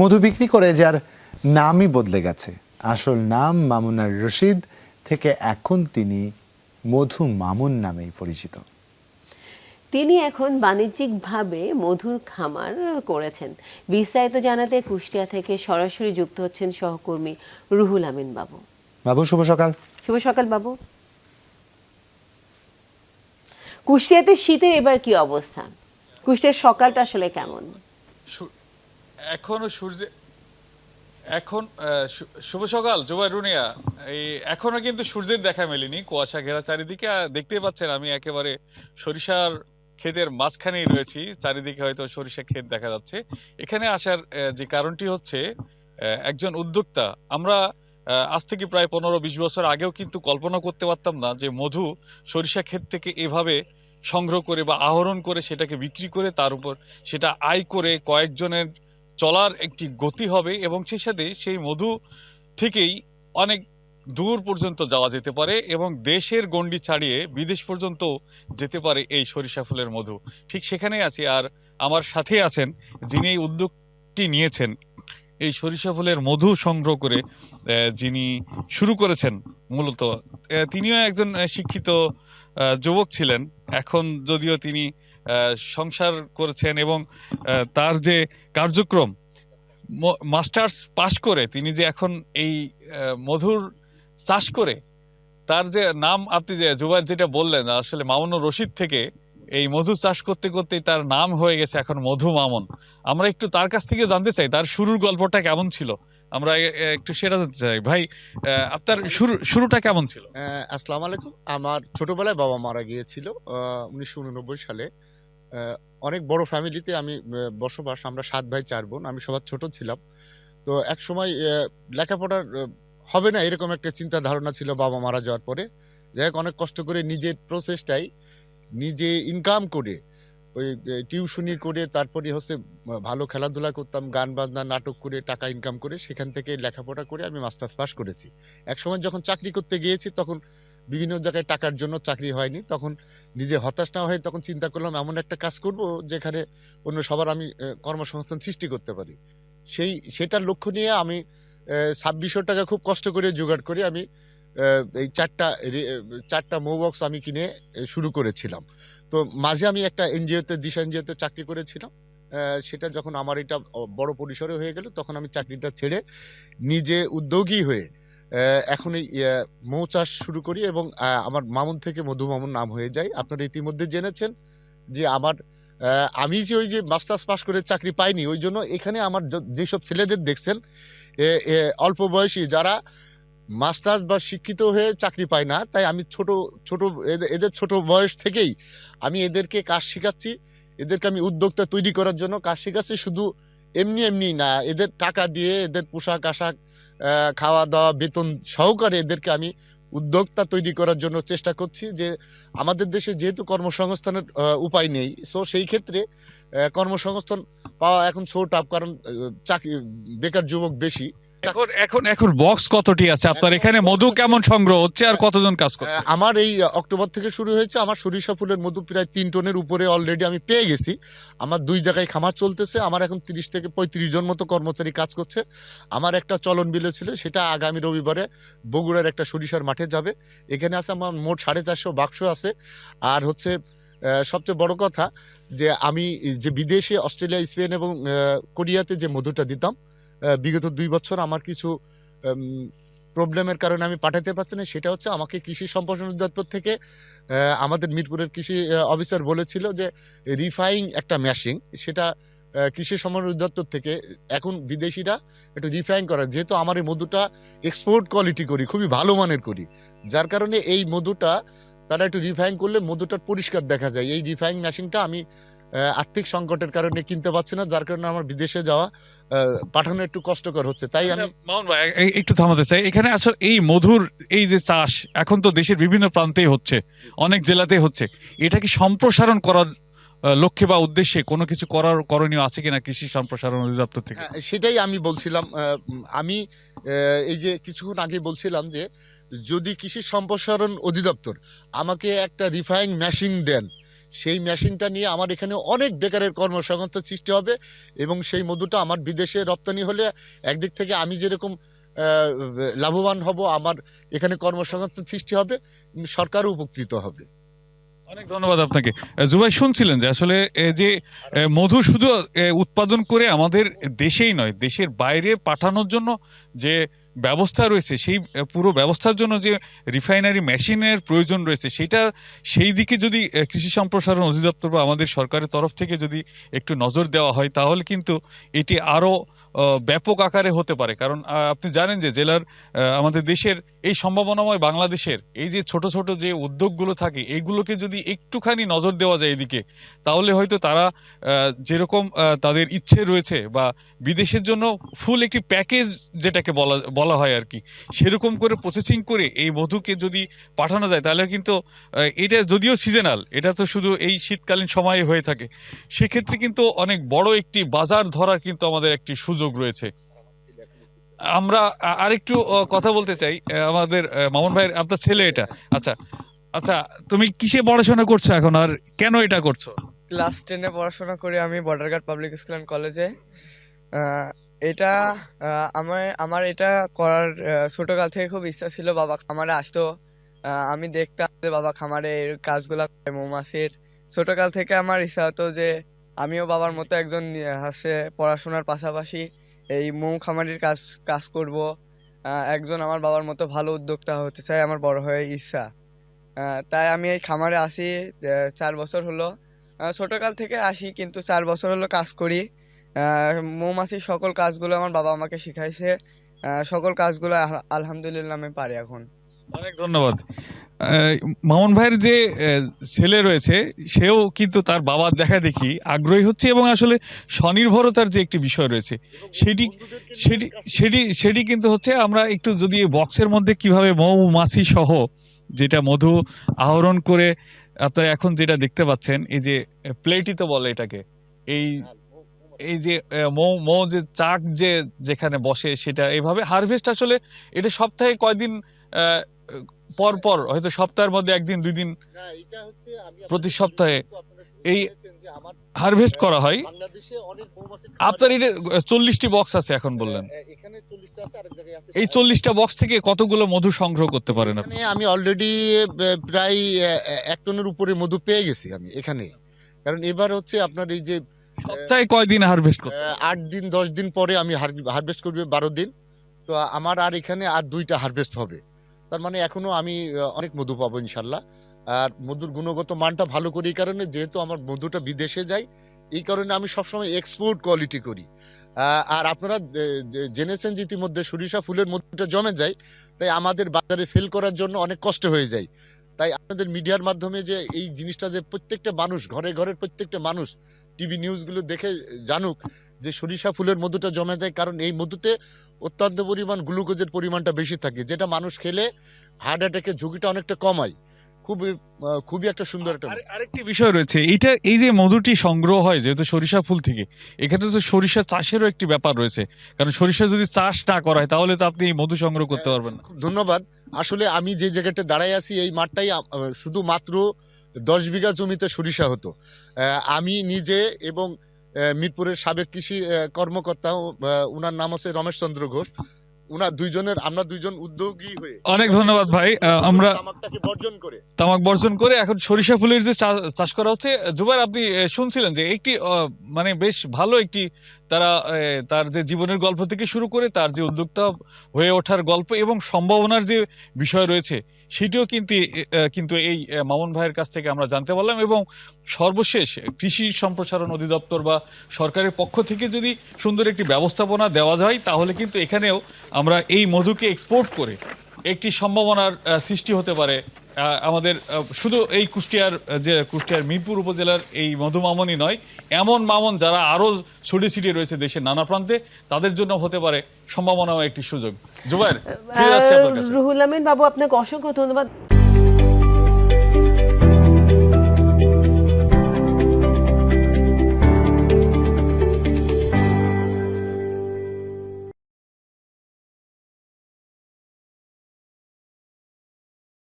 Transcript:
মধু বিক্রি করে যার নামই বদলে গেছে। আসল নাম মামুনার রশিদ থেকে এখন তিনি মধু মামুন নামেই পরিচিত। তিনি এখন বাণিজ্যিকভাবে মধুর খামার করেছেন। বিস্তারিত জানাতে কুষ্টিয়া থেকে সরাসরি যুক্ত হচ্ছেন সহকর্মী রুহুল আমিন বাবু। বাবু শুভ সকাল। শুভ সকাল বাবু। কুষ্টিয়াতে শীতের এবার কি অবস্থা? কুষ্টিয়ার সকালটা আসলে কেমন? সু- এখনও সূর্য এখন শুভ সকাল, জুবাই রুনিয়া। এই, এখনও কিন্তু সূর্যের দেখা মেলেনি কুয়াশা ঘেরা চারিদিকে। আর দেখতেই পাচ্ছেন, আমি একেবারে সরিষার ক্ষেতের মাঝখানেই রয়েছি। চারিদিকে হয়তো সরিষা ক্ষেত দেখা যাচ্ছে। এখানে আসার যে কারণটি হচ্ছে একজন উদ্যোক্তা। আমরা আজ থেকে প্রায় পনেরো বিশ বছর আগেও কিন্তু কল্পনা করতে পারতাম না যে মধু সরিষা ক্ষেত থেকে এভাবে সংগ্রহ করে বা আহরণ করে সেটাকে বিক্রি করে তার উপর সেটা আয় করে কয়েকজনের চলার একটি গতি হবে এবং সেই সাথে সেই মধু থেকেই অনেক দূর পর্যন্ত যাওয়া যেতে পারে এবং দেশের গণ্ডি ছাড়িয়ে বিদেশ পর্যন্ত যেতে পারে এই সরিষা ফুলের মধু। ঠিক সেখানেই আছি আর আমার সাথে আছেন যিনি এই উদ্যোগটি নিয়েছেন, এই সরিষা ফুলের মধু সংগ্রহ করে যিনি শুরু করেছেন মূলত তিনিও একজন শিক্ষিত যুবক ছিলেন। এখন যদিও তিনি সংসার করেছেন এবং তার যে কার্যক্রম মাস্টার্স পাশ করে তিনি যে এখন এই মধুর চাষ করে তার যে নাম আপনি যে জুবাইর যেটা বললেন আসলে মামুনুর রশিদ থেকে এই মধু চাষ করতে করতেই তার নাম হয়ে গেছে এখন মধু মামন। আমরা একটু তার কাছ থেকে জানতে চাই তার শুরুর গল্পটা কেমন ছিল? আমরা একটু সেটা জানতে চাই। ভাই আপনার শুরু শুরুটা কেমন ছিল? আহ, আসসালামু আলাইকুম। আমার ছোটবেলায় বাবা মারা গিয়েছিল উনিশশো উননব্বই সালে। অনেক বড় ফ্যামিলিতে আমি বসবাস, আমরা সাত ভাই, চার বোন, আমি সবার ছোট ছিলাম। তো এক সময় লেখাপড়ার হবে না এরকম একটা চিন্তা ধারণা ছিল বাবা মারা যাওয়ার পরে। যাই অনেক কষ্ট করে নিজের প্রসেসটাই নিজে ইনকাম করে, ওই টিউশনি করে, তারপরে হচ্ছে ভালো খেলাধুলা করতাম, গান বাজনা, নাটক করে, টাকা ইনকাম করে, সেখান থেকে লেখাপড়া করে আমি মাস্টার্স পাস করেছি। এক সময় যখন চাকরি করতে গিয়েছি, তখন বিভিন্ন জায়গায় টাকার জন্য চাকরি হয়নি। তখন নিজে হতাশ না হয়ে তখন চিন্তা করলাম, এমন একটা কাজ করব যেখানে অন্য সবার আমি কর্মসংস্থান সৃষ্টি করতে পারি। সেই, সেটার লক্ষ্য নিয়ে আমি ছাব্বিশশো টাকা খুব কষ্ট করে জোগাড় করে আমি এই চারটা চারটা মোবক্স আমি কিনে শুরু করেছিলাম। তো মাঝে আমি একটা এনজিওতে, দিশা এনজিওতে চাকরি করেছিলাম। সেটা যখন আমার এটা বড় পরিসরে হয়ে গেল, তখন আমি চাকরিটা ছেড়ে নিজে উদ্যোগী হয়ে এখন এই মৌ চাষ শুরু করি এবং আমার মামুন থেকে মধু মামুন নাম হয়ে যায়। আপনারা ইতিমধ্যে জেনেছেন যে আমার আমি যে ওই যে মাস্টার্স পাস করে চাকরি পাইনি, ওই জন্য এখানে আমার যেসব ছেলেদের দেখছেন অল্প বয়সী যারা মাস্টার্স বা শিক্ষিত হয়ে চাকরি পায় না, তাই আমি ছোট ছোট এদের- এদের ছোট বয়স থেকেই আমি এদেরকে কাজ শেখাচ্ছি। এদেরকে আমি উদ্যোক্তা তৈরি করার জন্য কাজ শেখাচ্ছি। শুধু এমনি এমনি না, এদের টাকা দিয়ে এদের পোশাক, আশাক খাওয়া দাওয়া বেতন সহকারে এদেরকে আমি উদ্যোক্তা তৈরি করার জন্য চেষ্টা করছি যে আমাদের দেশে যেহেতু কর্মসংস্থানের উপায় নেই সো সেই ক্ষেত্রে কর্মসংস্থান পাওয়া এখন ছোট আপ কারণ চাকরি, বেকার যুবক বেশি। এখন এখন এখন বক্স কতটি আছে? আপনার এখানে মধু কেমন সংগ্রহ হচ্ছে আর কতজন কাজ করছে? আমার এই অক্টোবর থেকে শুরু হয়েছে। আমার সরিষা ফুলের মধু প্রায় তিন টনের উপরে অলরেডি আমি পেয়ে গেছি। আমার দুই জায়গায় খামার চলতেছে। আমার এখন তিরিশ থেকে পঁয়ত্রিশ জন মতো কর্মচারী কাজ করছে। আমার একটা চলন বিলে ছিল সেটা আগামী রবিবারে বগুড়ার একটা সরিষার মাঠে যাবে। এখানে আছে আমার মোট সাড়ে চারশো বাক্স আছে। আর হচ্ছে সবচেয়ে বড় কথা যে আমি যে বিদেশে অস্ট্রেলিয়া স্পেন এবং কোরিয়াতে যে মধুটা দিতাম বিগত দুই বছর আমার কিছু প্রবলেমের কারণে আমি পাঠাতে পারছি না। সেটা হচ্ছে আমাকে কৃষি সম্প্রসারণ অধিদপ্তর থেকে আমাদের মিরপুরের কৃষি অফিসার বলেছিল যে রিফাইং একটা মেশিন, সেটা কৃষি সম্প্রসারণ অধিদপ্তর থেকে এখন বিদেশিরা একটু রিফাইং করা। যেহেতু আমার এই মধুটা এক্সপোর্ট কোয়ালিটি করি, খুবই ভালো মানের করি, যার কারণে এই মধুটা তারা একটু রিফাইং করলে মধুটার পরিষ্কার দেখা যায়। এই রিফাইং মেশিনটা আমি আর্থিক সংকটের কারণে কিনতে পারছি না যার কারণে আমার বিদেশে যাওয়া পাঠানো একটু কষ্টকর হচ্ছে। তাই আমি আচ্ছা, মামুন ভাই একটু থামাতে চাই। এখানে আসলে এই মধুর এই যে চাষ এখন তো দেশের বিভিন্ন প্রান্তেই হচ্ছে অনেক জেলাতেই হচ্ছে। এটা কি সম্প্রসারণ করার লক্ষ্যে বা উদ্দেশ্যে কোনো কিছু করার করণীয় আছে কিনা কৃষি সম্প্রসারণ অধিদপ্তর থেকে? হ্যাঁ, সেটাই আমি বলছিলাম আমি এই যে কিছুক্ষণ আগে বলছিলাম যে যদি কৃষি সম্প্রসারণ অধিদপ্তর আমাকে একটা রিফাইং মেশিন দেন সেই মেশিনটা নিয়ে আমার এখানে অনেক বেকারের কর্মসংস্থান সৃষ্টি হবে এবং সেই মধুটা আমার বিদেশে রপ্তানি হলে একদিক থেকে আমি যেরকম লাভবান হব, আমার এখানে কর্মসংস্থান সৃষ্টি হবে সরকারও উপকৃত হবে। অনেক ধন্যবাদ আপনাকে। জুবাই, শুনছিলেন যে আসলে যে মধু শুধু উৎপাদন করে আমাদের দেশেই নয়, দেশের বাইরে পাঠানোর জন্য যে ব্যবস্থা রয়েছে, সেই পুরো ব্যবস্থার জন্য যে রিফাইনারি মেশিনের প্রয়োজন রয়েছে, সেটা সেই দিকে যদি কৃষি সম্প্রসারণ অধিদপ্তর বা আমাদের সরকারের তরফ থেকে যদি একটু নজর দেওয়া হয়, তাহলে কিন্তু এটি আরও ব্যাপক আকারে হতে পারে। কারণ আপনি জানেন যে জেলার আমাদের দেশের এই সম্ভাবনাময় বাংলাদেশের এই যে ছোট ছোট যে উদ্যোগগুলো থাকে এইগুলোকে যদি একটুখানি নজর দেওয়া যায় এদিকে, তাহলে হয়তো তারা যেরকম তাদের ইচ্ছে রয়েছে বা বিদেশের জন্য ফুল একটি প্যাকেজ যেটাকে বলা বলা হয় আর কি। সেরকম করে প্রসেসিং করে এই মধুকে যদি পাঠানো যায়, তাহলে কিন্তু এটা যদিও সিজনাল এটা তো শুধু এই শীতকালীন সময়ে হয়ে থাকে। সেক্ষেত্রে কিন্তু অনেক বড় একটি বাজার ধরার কিন্তু আমাদের একটি সুযোগ রয়েছে। আমরা আরেকটু কথা বলতে চাই। আমাদের মামুন ভাইয়ের, আপনার ছেলে এটা। আচ্ছা আচ্ছা তুমি কিসে পড়াশোনা করছ এখন আর কেন এটা করছ? ক্লাস টেনে পড়াশোনা করে আমি বর্ডারঘাট পাবলিক স্কুল অ্যান্ড কলেজে এটা আমার আমার এটা করার ছোটকাল থেকে খুব ইচ্ছা ছিল বাবা খামারে আসতো। আমি দেখতাম যে বাবা খামারে এর কাজগুলা করে, মৌমাছির। ছোটকাল থেকে আমার ইচ্ছা হতো যে আমিও বাবার মতো একজন হচ্ছে পড়াশোনার পাশাপাশি এই মৌ খামারির কাজ কাজ করব। একজন আমার বাবার মতো ভালো উদ্যোক্তা হতে চাই আমার বড় হয়ে ইচ্ছা। তাই আমি এই খামারে আসি চার বছর হলো। ছোটকাল থেকে আসি, কিন্তু চার বছর হলো কাজ করি। মৌমাছির সকল কাজগুলো আমার বাবা আমাকে শিখাইছে। সকল কাজগুলো আলহামদুলিল্লাহ আমি পারি এখন। অনেক ধন্যবাদ। মামুন ভাইয়ের যে ছেলে রয়েছে, সেও কিন্তু তার বাবার দেখা দেখি আগ্রহী হচ্ছে এবং আসলে স্বনির্ভরতার যে একটি বিষয় রয়েছে, সেটি সেটি সেটি সেটি কিন্তু হচ্ছে আমরা একটু যদি বক্সের মধ্যে কীভাবে মৌমাছি সহ যেটা মধু আহরণ করে আপনারা এখন যেটা দেখতে পাচ্ছেন, এই যে, প্লেটই তো বলে এটাকে, এই এই যে মৌ মৌ যে চাক যে যেখানে বসে সেটা এইভাবে হারভেস্ট আসলে এটা সপ্তাহে কয়দিন পর পর হয়তো সপ্তাহের মধ্যে একদিন দুই দিন প্রতি সপ্তাহে এই হারভেস্ট করা হয়। আপনার এটা চল্লিশটি বক্স আছে এখন বললেন। এই চল্লিশটা বক্স থেকে কতগুলো মধু সংগ্রহ করতে পারেন আপনি? আমি অলরেডি প্রায় এক টনের উপরে মধু পেয়ে গেছি আমি এখানে। কারণ এবার হচ্ছে আপনার এই যে সপ্তাহে কয়দিন হারভেস্ট করতে আট দিন, দশ দিন পরে আমি হারভেস্ট করবে, বারো দিন। তো আমার আর এখানে আর দুইটা হারভেস্ট হবে। তার মানে এখনও আমি অনেক মধু পাবো ইনশাল্লাহ। আর মধুর গুণগত মানটা ভালো করি এই কারণে, যেহেতু আমার মধুটা বিদেশে যায়, এই কারণে আমি সবসময় এক্সপোর্ট কোয়ালিটি করি। আর আপনারা জেনেছেন যে ইতিমধ্যে সরিষা ফুলের মধুটা জমে যায়, তাই আমাদের বাজারে সেল করার জন্য অনেক কষ্ট হয়ে যায়। তাই আপনাদের মিডিয়ার মাধ্যমে যে এই জিনিসটা যে প্রত্যেকটা মানুষ, ঘরে ঘরের প্রত্যেকটা মানুষ টিভি নিউজগুলো দেখে জানুক যে সরিষা ফুলের মধুটা জমে যায় কারণ এই মধুতে অত্যন্ত পরিমাণ গ্লুকোজের পরিমাণটা বেশি থাকে যেটা মানুষ খেলে হার্ট অ্যাটাকের ঝুঁকিটা অনেকটা কমায়। খুবই খুবই একটা সুন্দর একটা আরেকটি বিষয় রয়েছে এটা এই যে মধুটি সংগ্রহ হয় যেহেতু সরিষা ফুল থেকে এখানে তো সরিষা চাষেরও একটি ব্যাপার রয়েছে কারণ সরিষা যদি চাষ না করা হয় তাহলে তো আপনি এই মধু সংগ্রহ করতে পারবেন ধন্যবাদ। আসলে আমি যে জায়গাটা দাঁড়ায় আছি এই মাঠটাই শুধুমাত্র দশ বিঘা জমিতে সরিষা হতো। আমি নিজে এবং মিরপুরের সাবেক কৃষি কর্মকর্তা উনার নাম হচ্ছে রমেশ চন্দ্র ঘোষ। উনার দুইজনের আমরা দুইজন উদ্যোগী হয়ে অনেক ধন্যবাদ ভাই। আমরা তামাকটাকে বর্জন করে। তামাক বর্জন করে এখন সরিষা ফুলের যে চাষ করা হচ্ছে জুবাইর আপনি শুনছিলেন যে একটি মানে বেশ ভালো একটি তারা তার যে জীবনের গল্প থেকে শুরু করে তার যে উদ্যোক্তা হয়ে ওঠার গল্প এবং সম্ভাবনার যে বিষয় রয়েছে সেটিও কিন্তু কিন্তু এই মামুন ভাইয়ের কাছ থেকে আমরা জানতে পারলাম এবং সর্বশেষ কৃষি সম্প্রসারণ অধিদপ্তর বা সরকারের পক্ষ থেকে যদি সুন্দর একটি ব্যবস্থাপনা দেওয়া যায়, তাহলে কিন্তু এখানেও আমরা এই মধুকে এক্সপোর্ট করে একটি সম্ভাবনার সৃষ্টি হতে পারে আমাদের শুধু এই কুষ্টিয়ার যে কুষ্টিয়ার মিরপুর উপজেলার এই মধু মামনই নয়, এমন মামন যারা আরও ছড়িয়ে ছিটিয়ে রয়েছে দেশের নানা প্রান্তে, তাদের জন্য হতে পারে সম্ভাবনাও একটি সুযোগ। জুবাইর রুহুল আমিন বাবু, আপনাকে অসংখ্য ধন্যবাদ।